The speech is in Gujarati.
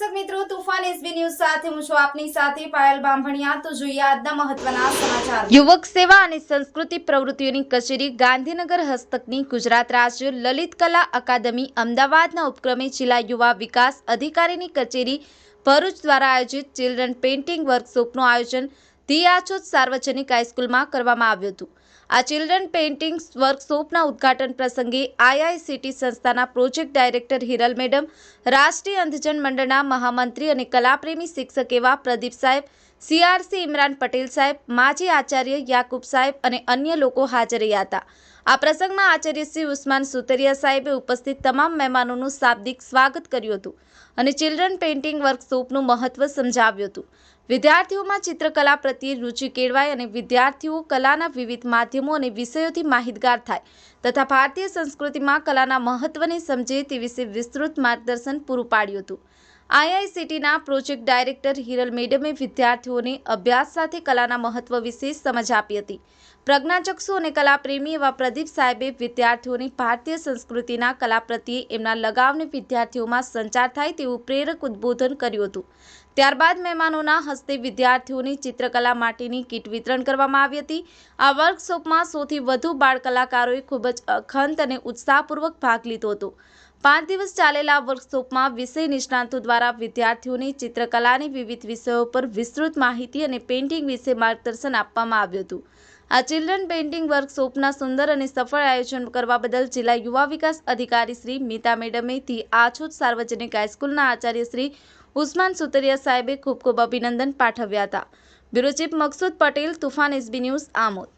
છું તુફાન એસબી ન્યૂઝ સાથે હું છું આપની સાથે પાયલ બામભણિયા તો જોઈએ આજના મહત્વના સમાચાર. યુવક સેવા અને સંસ્કૃતિ પ્રવૃત્તિઓની કચેરી ગાંધીનગર હસ્તકની ગુજરાત રાજ્ય લલિત કલા અકાદમી અમદાવાદના ઉપક્રમે જિલ્લા યુવા વિકાસ અધિકારીની કચેરી ભરૂચ દ્વારા આયોજિત ચિલ્ડ્રન પેઇન્ટિંગ વર્કશોપનું આયોજન દિયાચોદ સાર્વજનિક હાઈસ્કૂલમાં કરવામાં આવ્યું હતું. આ ચિલ્ડ્રન પેઇન્ટિંગ વર્કશોપના ઉદ્ઘાટન પ્રસંગે આઈઆઈસીટી સંસ્થાના પ્રોજેક્ટ ડાયરેક્ટર હિરલ મેડમ, રાષ્ટ્રીય અંધજન મંડળના મહામંત્રી અને કલાપ્રેમી શિક્ષક એવા પ્રદીપ સાહેબ સીઆરસી ઇમરાન પટેલ સાહેબ, માજી આચાર્ય યાકુબ સાહેબ અને અન્ય લોકો હાજર રહ્યા હતા. આ પ્રસંગમાં આચાર્ય શ્રી ઉસ્માન સુતરિયા સાહેબે ઉપસ્થિત તમામ મહેમાનોનું શાબ્દિક સ્વાગત કર્યું હતું અને ચિલ્ડ્રન પેઇન્ટિંગ વર્કશોપનું મહત્વ સમજાવ્યું હતું. વિદ્યાર્થીઓમાં ચિત્રકલા પ્રત્યે રુચિ કેળવાય અને વિદ્યાર્થીઓ કલાના વિવિધ માધ્યમો અને વિષયોથી માહિતગાર થાય તથા ભારતીય સંસ્કૃતિમાં કલાના મહત્વને સમજે તે વિશે વિસ્તૃત માર્ગદર્શન પૂરું પાડ્યું હતું. આઈઆઈસીટીના પ્રોજેક્ટ ડાયરેક્ટર હિરલ મેડમે વિદ્યાર્થીઓને અભ્યાસ સાથે કલાના મહત્વ વિશે સમજ આપી હતી. પ્રજ્ઞાચક્ષુ અને કલાપ્રેમી એવા પ્રદીપ સાહેબે વિદ્યાર્થીઓની ભારતીય સંસ્કૃતિના કલા પ્રત્યે એમના લગાવને વિદ્યાર્થીઓમાં સંચાર થાય તેવું પ્રેરક ઉદ્બોધન કર્યું હતું. ત્યારબાદ મહેમાનોના હસ્તે વિદ્યાર્થીઓની ચિત્રકલા માટેની કીટ વિતરણ કરવામાં આવી હતી. આ વર્કશોપમાં સૌથી વધુ બાળ કલાકારોએ ખૂબ જ અખંત અને ઉત્સાહપૂર્વક ભાગ લીધો હતો. પાંચ દિવસ ચાલેલા વર્કશોપમાં વિષય નિષ્ણાંતો દ્વારા વિદ્યાર્થીઓને ચિત્રકલાની વિવિધ વિષયો પર વિસ્તૃત માહિતી અને પેઇન્ટિંગ વિશે માર્ગદર્શન આપવામાં આવ્યું હતું. આ ચિલ્ડ્રન પેઇન્ટિંગ વર્કશોપના સુંદર અને સફળ આયોજન કરવા બદલ જિલ્લા યુવા વિકાસ અધિકારી શ્રી મીતા મેડમે આછૂત સાર્વજનિક હાઈસ્કૂલના આચાર્ય શ્રી ઉસ્માન સુતરિયા સાહેબે ખૂબ ખૂબ અભિનંદન પાઠવ્યા હતા. Bureau chief Maqsood Patel, Tufan SB news, Amod.